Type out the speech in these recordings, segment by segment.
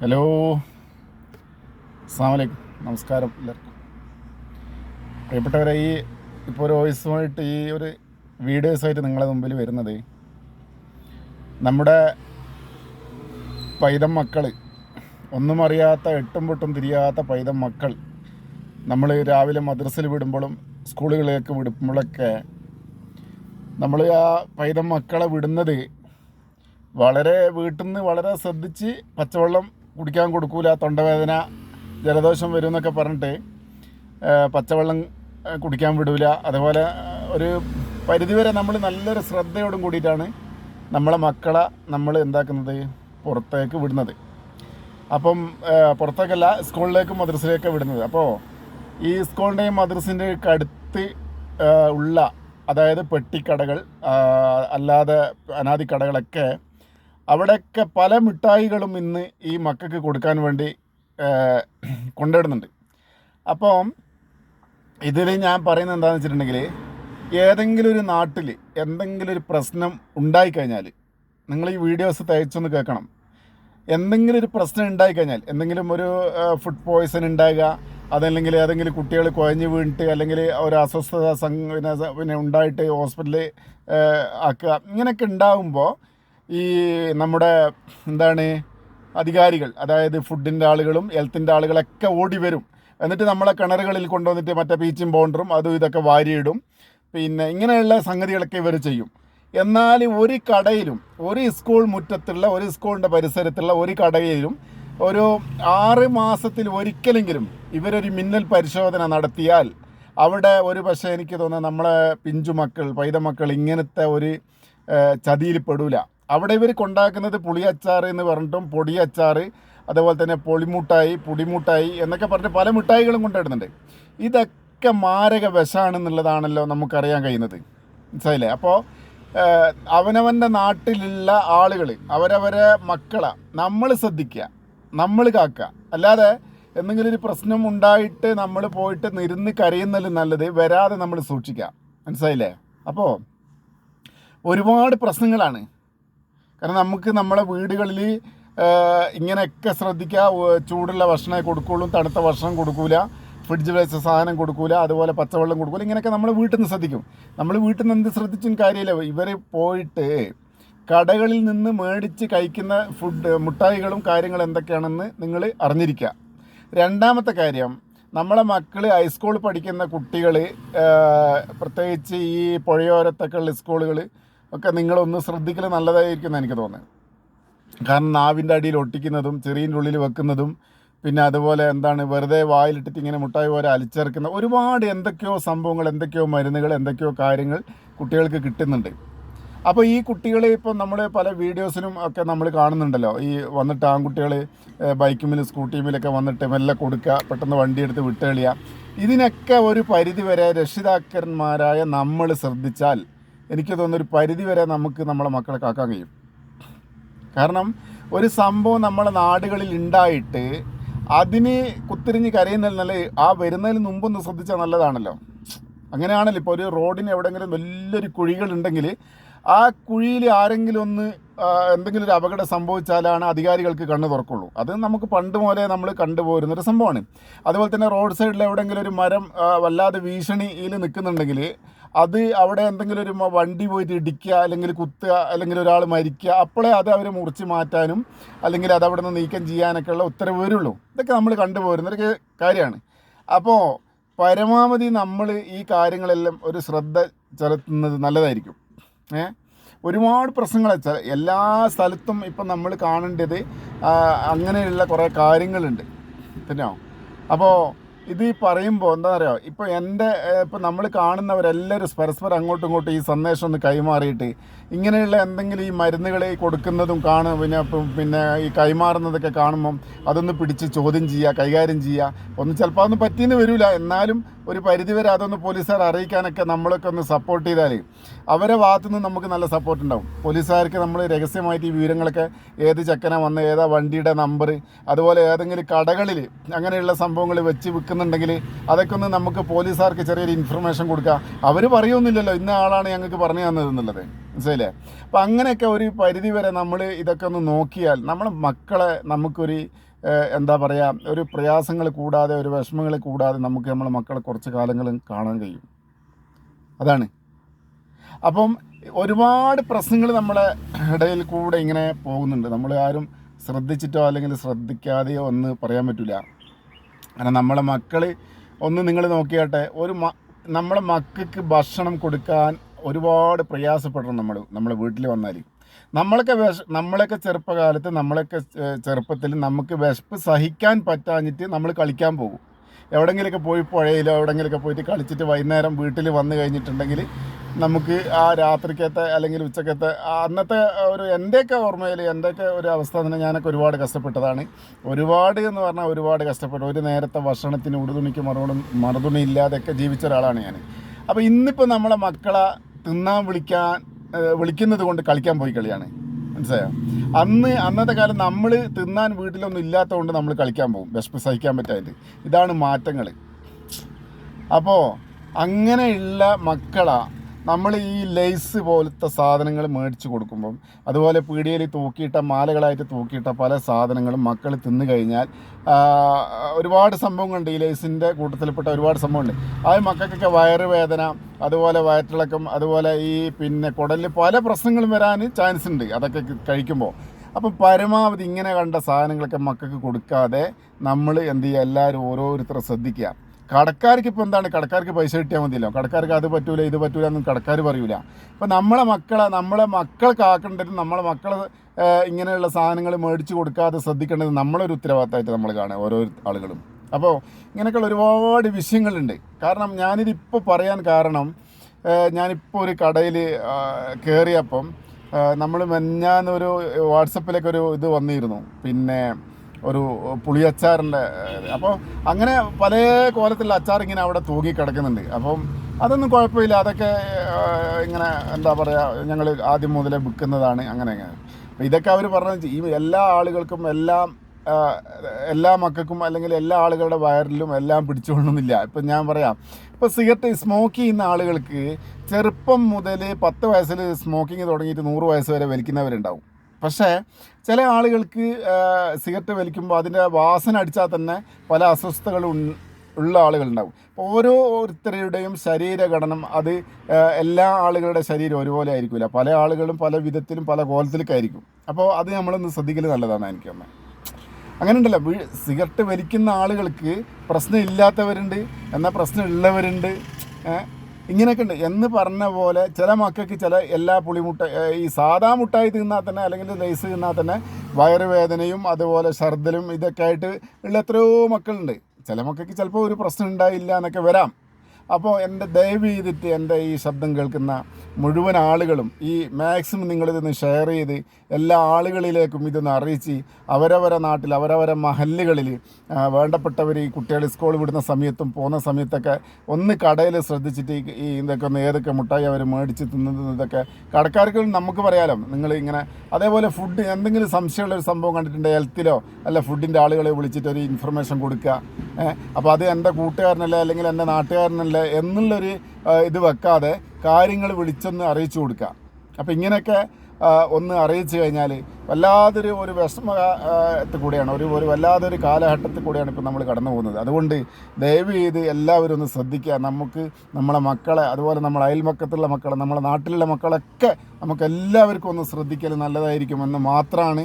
Hello. അസ്സാമലൈക്കും നമസ്കാരം എല്ലാവർക്കും. പ്രിയപ്പെട്ടവരെ ഈ ഇപ്പോൾ ഒരു വോയിസുമായിട്ട് ഈ ഒരു വീഡിയോസായിട്ട് നിങ്ങളുടെ മുമ്പിൽ വരുന്നത് നമ്മുടെ പൈതം മക്കൾ ഒന്നും അറിയാത്ത എട്ടും പൊട്ടും തിരിയാത്ത പൈതം മക്കൾ നമ്മൾ രാവിലെ മദ്രസയിൽ വിടുമ്പോഴും സ്കൂളുകളിലേക്ക് വിടുമ്പോഴൊക്കെ നമ്മൾ ആ പൈതം മക്കളെ വിടുന്നത് വളരെ വീട്ടിൽ നിന്ന് വളരെ ശ്രദ്ധിച്ച് പച്ചവെള്ളം കുടിക്കാൻ കൊടുക്കൂല തൊണ്ടവേദന ജലദോഷം വരും എന്നൊക്കെ പറഞ്ഞിട്ട് പച്ചവെള്ളം കുടിക്കാൻ വിടൂല. അതുപോലെ ഒരു പരിധിവരെ നമ്മൾ നല്ലൊരു ശ്രദ്ധയോടും കൂടിയിട്ടാണ് നമ്മളെ മക്കളെ നമ്മൾ എന്താക്കുന്നത് പുറത്തേക്ക് വിടുന്നത്. അപ്പം പുറത്തേക്കല്ല സ്കൂളിലേക്കും മദ്രസയിലേക്കും വിടുന്നത്. അപ്പോൾ ഈ സ്കൂളിന്റെയും മദ്രസിന്റെയും അടുത്ത് ഉള്ള അതായത് പെട്ടിക്കടകൾ അല്ലാതെ അനാദി കടകളൊക്കെ അവിടെയൊക്കെ പല മിഠായികളും ഇന്ന് ഈ മക്കൾക്ക് കൊടുക്കാൻ വേണ്ടി കൊണ്ടുവരുന്നുണ്ട്. അപ്പം ഇതിൽ ഞാൻ പറയുന്നത് എന്താണെന്ന് വെച്ചിട്ടുണ്ടെങ്കിൽ ഏതെങ്കിലും ഒരു നാട്ടിൽ എന്തെങ്കിലും ഒരു പ്രശ്നം ഉണ്ടായിക്കഴിഞ്ഞാൽ നിങ്ങൾ ഈ വീഡിയോസ് തയ്ച്ചൊന്ന് കേൾക്കണം. എന്തെങ്കിലും ഒരു പ്രശ്നം ഉണ്ടായിക്കഴിഞ്ഞാൽ എന്തെങ്കിലും ഒരു ഫുഡ് പോയ്സൺ ഉണ്ടാകുക അതല്ലെങ്കിൽ ഏതെങ്കിലും കുട്ടികൾ കുഴഞ്ഞു വീണിട്ട് അല്ലെങ്കിൽ ഒരു അസ്വസ്ഥത പിന്നെ പിന്നെ ഉണ്ടായിട്ട് ഹോസ്പിറ്റലിൽ ആക്കുക ഇങ്ങനെയൊക്കെ ഉണ്ടാകുമ്പോൾ ഈ നമ്മുടെ എന്താണ് അധികാരികൾ അതായത് ഫുഡിന്റെ ആളുകളും ഹെൽത്തിന്റെ ആളുകളൊക്കെ ഓടി വരും. എന്നിട്ട് നമ്മളെ കിണറുകളിൽ കൊണ്ടുവന്നിട്ട് മറ്റേ പീച്ചും ബൗണ്ടറും അതും ഇതൊക്കെ വാരിയിടും. പിന്നെ ഇങ്ങനെയുള്ള സംഗതികളൊക്കെ ഇവർ ചെയ്യും. എന്നാൽ ഒരു കടയിലും ഒരു സ്കൂൾ മുറ്റത്തുള്ള ഒരു സ്കൂളിന്റെ പരിസരത്തുള്ള ഒരു കടയിലും ഒരു ആറ് മാസത്തിൽ ഒരിക്കലെങ്കിലും ഇവരൊരു മിന്നൽ പരിശോധന നടത്തിയാൽ അവിടെ ഒരു പക്ഷേ എനിക്ക് തോന്നുന്നത് നമ്മളെ പിഞ്ചുമക്കൾ പൈതമക്കൾ ഇങ്ങനത്തെ ഒരു ചതിയിൽ പെടൂല. അവിടെ ഇവർ കൊണ്ടാക്കുന്നത് അച്ചാർ എന്ന് പറഞ്ഞിട്ടും പൊടി അച്ചാർ അതേപോലെ തന്നെ പൊളിമുട്ടായി പുടിമുട്ടായി എന്നൊക്കെ പറഞ്ഞ് പല മിഠായികളും കൊണ്ടുവരുന്നുണ്ട്. ഇതൊക്കെ മാരക വിഷമാണെന്നുള്ളതാണല്ലോ നമുക്കറിയാൻ കഴിയുന്നത്. മനസ്സിലായില്ലേ? അപ്പോൾ അവനവന്റെ നാട്ടിലുള്ള ആളുകൾ അവരവരെ മക്കളെ നമ്മൾ ശ്രദ്ധിക്കുക നമ്മൾ കാക്കുക അല്ലാതെ എന്തെങ്കിലും ഒരു പ്രശ്നം ഉണ്ടായിട്ട് നമ്മൾ പോയിട്ട് നിരുന്ന് കരയുന്നതിലും നല്ലത് വരാതെ നമ്മൾ സൂക്ഷിക്കുക മനസ്സിലായില്ലേ? അപ്പോൾ ഒരുപാട് പ്രശ്നങ്ങളാണ്. കാരണം നമുക്ക് നമ്മളെ വീടുകളിൽ ഇങ്ങനെയൊക്കെ ശ്രദ്ധിക്കുക. ചൂടുള്ള ഭക്ഷണമേ കൊടുക്കുള്ളൂ തണുത്ത ഭക്ഷണം കൊടുക്കൂല ഫ്രിഡ്ജ് വെച്ച സാധനം കൊടുക്കൂല അതുപോലെ പച്ചവെള്ളം കൊടുക്കൂല ഇങ്ങനെയൊക്കെ നമ്മൾ വീട്ടിൽ നിന്ന് ശ്രദ്ധിക്കും. നമ്മൾ വീട്ടിൽ നിന്ന് എന്ത് ശ്രദ്ധിച്ചും കാര്യമില്ല. ഇവർ പോയിട്ട് കടകളിൽ നിന്ന് മേടിച്ച് കഴിക്കുന്ന ഫുഡ് മുട്ടായികളും കാര്യങ്ങളും എന്തൊക്കെയാണെന്ന് നിങ്ങൾ അറിഞ്ഞിരിക്കുക. രണ്ടാമത്തെ കാര്യം നമ്മളെ മക്കൾ ഹൈസ്കൂൾ പഠിക്കുന്ന കുട്ടികൾ പ്രത്യേകിച്ച് ഈ പുഴയോരത്തൊക്കെയുള്ള സ്കൂളുകൾ ഒക്കെ നിങ്ങളൊന്ന് ശ്രദ്ധിക്കൽ നല്ലതായിരിക്കും എന്ന് എനിക്ക് തോന്നുന്നത്. കാരണം നാവിന്റെ അടിയിൽ ഒട്ടിക്കുന്നതും ചെറിയന്റെ ഉള്ളിൽ വെക്കുന്നതും പിന്നെ അതുപോലെ എന്താണ് വെറുതെ വായിലിട്ടിട്ട് ഇങ്ങനെ മുട്ടായി പോലെ അലിച്ചേർക്കുന്ന ഒരുപാട് എന്തൊക്കെയോ സംഭവങ്ങൾ എന്തൊക്കെയോ മരുന്നുകൾ എന്തൊക്കെയോ കാര്യങ്ങൾ കുട്ടികൾക്ക് കിട്ടുന്നുണ്ട്. അപ്പോൾ ഈ കുട്ടികളെ ഇപ്പം നമ്മൾ പല വീഡിയോസിനും ഒക്കെ നമ്മൾ കാണുന്നുണ്ടല്ലോ. ഈ വന്നിട്ട് ആൺകുട്ടികൾ ബൈക്കുമിലും സ്കൂട്ടിയുമിലൊക്കെ വന്നിട്ട് മെല്ലെ കൊടുക്കുക പെട്ടെന്ന് വണ്ടി എടുത്ത് വിട്ടുകളിയുക ഇതിനൊക്കെ ഒരു പരിധിവരെ രക്ഷിതാക്കന്മാരായ നമ്മൾ ശ്രദ്ധിച്ചാൽ എനിക്ക് തോന്നുന്നു ഒരു പരിധി വരെ നമുക്ക് നമ്മളെ മക്കളെ കാക്കാൻ കഴിയും. കാരണം ഒരു സംഭവം നമ്മളെ നാടുകളിൽ ഉണ്ടായിട്ട് അതിന് കുത്തിരിഞ്ഞ് കരയുന്നതിൽ നല്ല ആ വരുന്നതിന് മുമ്പൊന്ന് ശ്രദ്ധിച്ചാൽ നല്ലതാണല്ലോ. അങ്ങനെയാണല്ലോ ഇപ്പോൾ ഒരു റോഡിന് എവിടെയെങ്കിലും വലിയൊരു കുഴികളുണ്ടെങ്കിൽ ആ കുഴിയിൽ ആരെങ്കിലും ഒന്ന് എന്തെങ്കിലും ഒരു അപകടം സംഭവിച്ചാലാണ് അധികാരികൾക്ക് കണ്ണ് തുറക്കുള്ളൂ. അത് നമുക്ക് പണ്ട് മുതലേ നമ്മൾ കണ്ടുപോരുന്നൊരു സംഭവമാണ്. അതുപോലെ തന്നെ റോഡ് സൈഡിൽ എവിടെയെങ്കിലും ഒരു മരം വല്ലാതെ ഭീഷണിയിൽ നിൽക്കുന്നുണ്ടെങ്കിൽ അത് അവിടെ എന്തെങ്കിലും ഒരു വണ്ടി പോയിട്ട് ഇടിക്കുക അല്ലെങ്കിൽ കുത്തുക അല്ലെങ്കിൽ ഒരാൾ മരിക്കുക അപ്പോഴേ അത് അവർ മുറിച്ച് മാറ്റാനും അല്ലെങ്കിൽ അത് അവിടെ നിന്ന് നീക്കം ചെയ്യാനൊക്കെ ഉള്ള ഉത്തരവ് വരുള്ളൂ. ഇതൊക്കെ നമ്മൾ കണ്ടുപോരുന്നൊരു കാര്യമാണ്. അപ്പോൾ പരമാവധി നമ്മൾ ഈ കാര്യങ്ങളെല്ലാം ഒരു ശ്രദ്ധ ചെലുത്തുന്നത് നല്ലതായിരിക്കും. ഏ? ഒരുപാട് പ്രശ്നങ്ങൾ വെച്ചാൽ എല്ലാ സ്ഥലത്തും ഇപ്പം നമ്മൾ കാണേണ്ടത് അങ്ങനെയുള്ള കുറേ കാര്യങ്ങളുണ്ട്. തന്നെയോ അപ്പോൾ ഇത് ഈ പറയുമ്പോൾ എന്താ പറയുക ഇപ്പോൾ എന്റെ ഇപ്പോൾ നമ്മൾ കാണുന്നവരെല്ലാവരും പരസ്പരം അങ്ങോട്ടും ഇങ്ങോട്ടും ഈ സന്ദേശം ഒന്ന് കൈമാറിയിട്ട് ഇങ്ങനെയുള്ള എന്തെങ്കിലും ഈ മരുന്നുകൾ കൊടുക്കുന്നതും കാണും. പിന്നെ പിന്നെ ഈ കൈമാറുന്നതൊക്കെ കാണുമ്പം അതൊന്ന് പിടിച്ച് ചോദ്യം ചെയ്യുക കൈകാര്യം ചെയ്യുക ഒന്ന് ചിലപ്പോൾ അതൊന്നും പറ്റിയെന്ന് വരില്ല എന്നാലും ഒരു പരിധിവരെ അതൊന്ന് പോലീസുകാർ അറിയിക്കാനൊക്കെ നമ്മളൊക്കെ ഒന്ന് സപ്പോർട്ട് ചെയ്താൽ അവരെ ഭാഗത്തു നിന്ന് നമുക്ക് നല്ല സപ്പോർട്ട് ഉണ്ടാവും. പോലീസുകാർക്ക് നമ്മൾ രഹസ്യമായിട്ട് ഈ വിവരങ്ങളൊക്കെ ഏത് ചക്കന വന്ന് ഏതാ വണ്ടിയുടെ നമ്പർ അതുപോലെ ഏതെങ്കിലും കടകളിൽ അങ്ങനെയുള്ള സംഭവങ്ങൾ വെച്ച് വിൽക്കുന്നുണ്ടെങ്കിൽ അതൊക്കെ ഒന്ന് നമുക്ക് പോലീസുകാർക്ക് ചെറിയൊരു ഇൻഫർമേഷൻ കൊടുക്കുക അവർ പറയുമൊന്നുമില്ലല്ലോ ഇന്ന ആളാണ് ഞങ്ങൾക്ക് പറഞ്ഞു തന്നത് എന്നുള്ളത് മനസ്സിലായില്ലേ? അപ്പം അങ്ങനെയൊക്കെ ഒരു പരിധി വരെ നമ്മൾ ഇതൊക്കെ ഒന്ന് നോക്കിയാൽ നമ്മൾ മക്കളെ നമുക്കൊരു എന്താ പറയുക ഒരു പ്രയാസങ്ങൾ കൂടാതെ ഒരു വിഷമങ്ങൾ കൂടാതെ നമുക്ക് നമ്മളെ മക്കളെ കുറച്ച് കാലങ്ങളും കാണാൻ കഴിയും. അതാണ്. അപ്പം ഒരുപാട് പ്രശ്നങ്ങൾ നമ്മളെ ഇടയിൽ കൂടെ ഇങ്ങനെ പോകുന്നുണ്ട്. നമ്മൾ ആരും ശ്രദ്ധിച്ചിട്ടോ അല്ലെങ്കിൽ ശ്രദ്ധിക്കാതെയോ ഒന്ന് പറയാൻ പറ്റില്ല. കാരണം നമ്മളെ മക്കൾ ഒന്ന് നിങ്ങൾ നോക്കിയാട്ടെ ഒരു നമ്മളെ മക്കൾക്ക് ഭക്ഷണം കൊടുക്കാൻ ഒരുപാട് പ്രയാസപ്പെടണം നമ്മൾ നമ്മളെ വീട്ടിൽ വന്നാൽ. നമ്മളൊക്കെ നമ്മളൊക്കെ ചെറുപ്പകാലത്ത് നമ്മളൊക്കെ ചെറുപ്പത്തിൽ നമുക്ക് വിശപ്പ് സഹിക്കാൻ പറ്റാഞ്ഞിട്ട് നമ്മൾ കളിക്കാൻ പോകും. എവിടെങ്കിലൊക്കെ പോയി പുഴയിലോ എവിടെങ്കിലൊക്കെ പോയിട്ട് കളിച്ചിട്ട് വൈകുന്നേരം വീട്ടിൽ വന്നു കഴിഞ്ഞിട്ടുണ്ടെങ്കിൽ നമുക്ക് ആ രാത്രിക്കത്തെ അല്ലെങ്കിൽ ഉച്ചക്കത്തെ അന്നത്തെ ഒരു എന്റെയൊക്കെ ഓർമ്മയിൽ എന്റെയൊക്കെ ഒരു അവസ്ഥ തന്നെ ഞാനൊക്കെ ഒരുപാട് കഷ്ടപ്പെട്ടതാണ്. ഒരുപാട് എന്ന് പറഞ്ഞാൽ ഒരുപാട് കഷ്ടപ്പെട്ടു. ഒരു നേരത്തെ ഭക്ഷണത്തിന് ഉടുതുണിക്ക് മറുപടി മറുതുണി ഇല്ലാതെയൊക്കെ ജീവിച്ച ഒരാളാണ് ഞാൻ. അപ്പോൾ ഇന്നിപ്പോൾ നമ്മളെ മക്കളെ തിന്നാൻ വിളിക്കാൻ വിളിക്കുന്നത് കൊണ്ട് കളിക്കാൻ പോയി കളിയാണ്. മനസ്സിലായോ? അന്ന് അന്നത്തെ കാലം നമ്മൾ തിന്നാൻ വീട്ടിലൊന്നും ഇല്ലാത്തതുകൊണ്ട് നമ്മൾ കളിക്കാൻ പോകും. വിശപ്പ് സഹിക്കാൻ പറ്റായിട്ട് ഇതാണ് മാറ്റങ്ങൾ അപ്പോൾ അങ്ങനെയുള്ള മക്കളാ നമ്മൾ ഈ ലേസ് പോലത്തെ സാധനങ്ങൾ മേടിച്ച് കൊടുക്കുമ്പം അതുപോലെ പീടികയിൽ തൂക്കിയിട്ട മാലകളായിട്ട് തൂക്കിയിട്ട പല സാധനങ്ങളും മക്കൾ തിന്നു കഴിഞ്ഞാൽ ഒരുപാട് സംഭവങ്ങളുണ്ട്. ഈ ലേസിന്റെ കൂട്ടത്തിൽപ്പെട്ട ഒരുപാട് സംഭവമുണ്ട് അത് മക്കൾക്കൊക്കെ വയറുവേദന അതുപോലെ വയറ്റിളക്കം അതുപോലെ ഈ പിന്നെ കുടലിൽ പല പ്രശ്നങ്ങളും വരാൻ ചാൻസ് ഉണ്ട്. അതൊക്കെ കഴിക്കുമ്പോൾ. അപ്പം പരമാവധി ഇങ്ങനെ കണ്ട സാധനങ്ങളൊക്കെ മക്കൾക്ക് കൊടുക്കാതെ നമ്മൾ എന്ത് ചെയ്യുക? എല്ലാവരും ഓരോരുത്തരെ ശ്രദ്ധിക്കുക. കടക്കാർക്ക് ഇപ്പോൾ എന്താണ്? കടക്കാർക്ക് പൈസ കിട്ടിയാൽ മതിയല്ലോ. കടക്കാർക്ക് അത് പറ്റൂല ഇത് പറ്റൂല എന്നും കടക്കാർ പറയൂല. ഇപ്പം നമ്മളെ മക്കളെ നമ്മളെ മക്കൾക്ക് ആക്കേണ്ടത് നമ്മളെ മക്കളെ ഇങ്ങനെയുള്ള സാധനങ്ങൾ മേടിച്ച് കൊടുക്കാതെ ശ്രദ്ധിക്കേണ്ടത് നമ്മളൊരു ഉത്തരവാദിത്തമായിട്ട് നമ്മൾ കാണുക ഓരോ ആളുകളും. അപ്പോൾ ഇങ്ങനെയൊക്കെയുള്ള ഒരുപാട് വിഷയങ്ങളുണ്ട്. കാരണം ഞാനിതിപ്പോൾ പറയാൻ കാരണം ഞാനിപ്പോൾ ഒരു കടയിൽ കയറിയപ്പം നമ്മൾ മെഞ്ഞാന്നൊരു വാട്സപ്പിലേക്ക് ഒരു ഇത് വന്നിരുന്നു. പിന്നെ ഒരു പുളിയച്ചാറിന്റെ അപ്പോൾ അങ്ങനെ പല കോലത്തിലുള്ള അച്ചാർ ഇങ്ങനെ അവിടെ തൂങ്ങി കിടക്കുന്നുണ്ട്. അപ്പം അതൊന്നും കുഴപ്പമില്ല. അതൊക്കെ ഇങ്ങനെ എന്താ പറയുക ഞങ്ങൾ ആദ്യം മുതലേ വിൽക്കുന്നതാണ്. അങ്ങനെ ഇതൊക്കെ അവർ പറഞ്ഞ ഈ എല്ലാ ആളുകൾക്കും എല്ലാം എല്ലാ മക്കൾക്കും അല്ലെങ്കിൽ എല്ലാ ആളുകളുടെ വയറിലും എല്ലാം പിടിച്ചുകൊള്ളുന്നില്ല. ഇപ്പം ഞാൻ പറയാം ഇപ്പോൾ സിഗരറ്റ് സ്മോക്ക് ചെയ്യുന്ന ആളുകൾക്ക് ചെറുപ്പം മുതൽ പത്ത് വയസ്സിൽ സ്മോക്കിങ് തുടങ്ങിയിട്ട് നൂറ് വയസ്സ് വരെ വലിക്കുന്നവരുണ്ടാവും. പക്ഷേ ചില ആളുകൾക്ക് സിഗരറ്റ് വലിക്കുമ്പോൾ അതിന്റെ വാസന അടിച്ചാൽ തന്നെ പല അസ്വസ്ഥതകളും ഉൺ- ഉള്ള ആളുകളുണ്ടാവും. അപ്പോൾ ഓരോരുത്തരുടെയും ശരീരഘടനം അത് എല്ലാ ആളുകളുടെ ശരീരം ഒരുപോലെ ആയിരിക്കില്ല. പല ആളുകളും പല വിധത്തിലും പല കോലത്തിലൊക്കെ ആയിരിക്കും. അപ്പോൾ അത് നമ്മളൊന്ന് ശ്രദ്ധിക്കൽ നല്ലതാണ് എനിക്ക് തന്നെ അങ്ങനെ ഉണ്ടല്ലോ സിഗരറ്റ് വലിക്കുന്ന ആളുകൾക്ക് പ്രശ്നം ഇല്ലാത്തവരുണ്ട് എന്നാൽ പ്രശ്നം ഉള്ളവരുണ്ട് ഇങ്ങനെയൊക്കെ ഉണ്ട്. എന്ന് പറഞ്ഞ പോലെ ചില മക്കൾക്ക് ചില എല്ലാ പുളിമുട്ട ഈ സാധാ മുട്ടായി തിന്നാൽ തന്നെ അല്ലെങ്കിൽ ലൈസ് തിന്നാൽ തന്നെ വയറുവേദനയും അതുപോലെ ഛർദലും ഇതൊക്കെ ആയിട്ട് ഉള്ള എത്രയോ മക്കളുണ്ട്. ചില മക്കൾക്ക് ചിലപ്പോൾ ഒരു പ്രശ്നം ഉണ്ടായില്ല എന്നൊക്കെ വരാം. അപ്പോൾ എന്റെ ദയവ് ചെയ്തിട്ട് എന്റെ ഈ ശബ്ദം കേൾക്കുന്ന മുഴുവൻ ആളുകളും ഈ മാക്സിമം നിങ്ങളിതൊന്ന് ഷെയർ ചെയ്ത് എല്ലാ ആളുകളിലേക്കും ഇതൊന്ന് അറിയിച്ച് അവരവരെ നാട്ടിൽ അവരവരെ മഹല്ലുകളിൽ വേണ്ടപ്പെട്ടവർ ഈ കുട്ടികൾ സ്കൂൾ വിടുന്ന സമയത്തും പോകുന്ന സമയത്തൊക്കെ ഒന്ന് കടയിൽ ശ്രദ്ധിച്ചിട്ട് ഈ- ഇതൊക്കെ ഒന്ന് ഏതൊക്കെ മുട്ടായി അവർ മേടിച്ച് തിന്നുന്നതൊക്കെ കടക്കാർക്ക് നമുക്ക് പറയാലോ. നിങ്ങൾ ഇങ്ങനെ അതേപോലെ ഫുഡ് എന്തെങ്കിലും സംശയമുള്ള ഒരു സംഭവം കണ്ടിട്ടുണ്ട് ഹെൽത്തിലോ അല്ല ഫുഡിന്റെ ആളുകളെ വിളിച്ചിട്ട് ഒരു ഇൻഫർമേഷൻ കൊടുക്കുക അപ്പോൾ അത് എന്റെ കൂട്ടുകാരനല്ലേ അല്ലെങ്കിൽ എന്റെ നാട്ടുകാരനല്ലേ എന്നുള്ളൊരു ഇത് വെക്കാതെ കാര്യങ്ങൾ വിളിച്ചൊന്ന് അറിയിച്ചു കൊടുക്കുക. അപ്പോൾ ഇങ്ങനെയൊക്കെ ഒന്ന് അറിയിച്ചു കഴിഞ്ഞാൽ വല്ലാതൊരു ഒരു വിഷമ കൂടിയാണ്. ഒരു ഒരു വല്ലാതൊരു കാലഘട്ടത്തിൽ കൂടിയാണ് ഇപ്പോൾ നമ്മൾ കടന്നു പോകുന്നത്. അതുകൊണ്ട് ദയവ് ചെയ്ത് എല്ലാവരും ഒന്ന് ശ്രദ്ധിക്കുക. നമുക്ക് നമ്മളെ മക്കളെ അതുപോലെ നമ്മളെ അയൽമക്കത്തുള്ള മക്കളെ നമ്മളെ നാട്ടിലുള്ള മക്കളൊക്കെ നമുക്ക് എല്ലാവർക്കും ഒന്ന് ശ്രദ്ധിക്കൽ നല്ലതായിരിക്കുമെന്ന് മാത്രമാണ്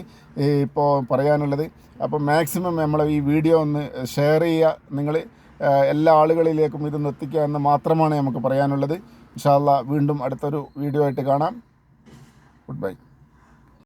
ഇപ്പോൾ പറയാനുള്ളത്. അപ്പോൾ മാക്സിമം നമ്മൾ ഈ വീഡിയോ ഒന്ന് ഷെയർ ചെയ്യുക. നിങ്ങൾ എല്ലാ ആളുകളിലേക്കും ഇതൊന്ന് എത്തിക്കുക എന്ന് മാത്രമാണ് നമുക്ക് പറയാനുള്ളത്. ഇൻഷാല്ല വീണ്ടും അടുത്തൊരു വീഡിയോ ആയിട്ട് കാണാം. Good bye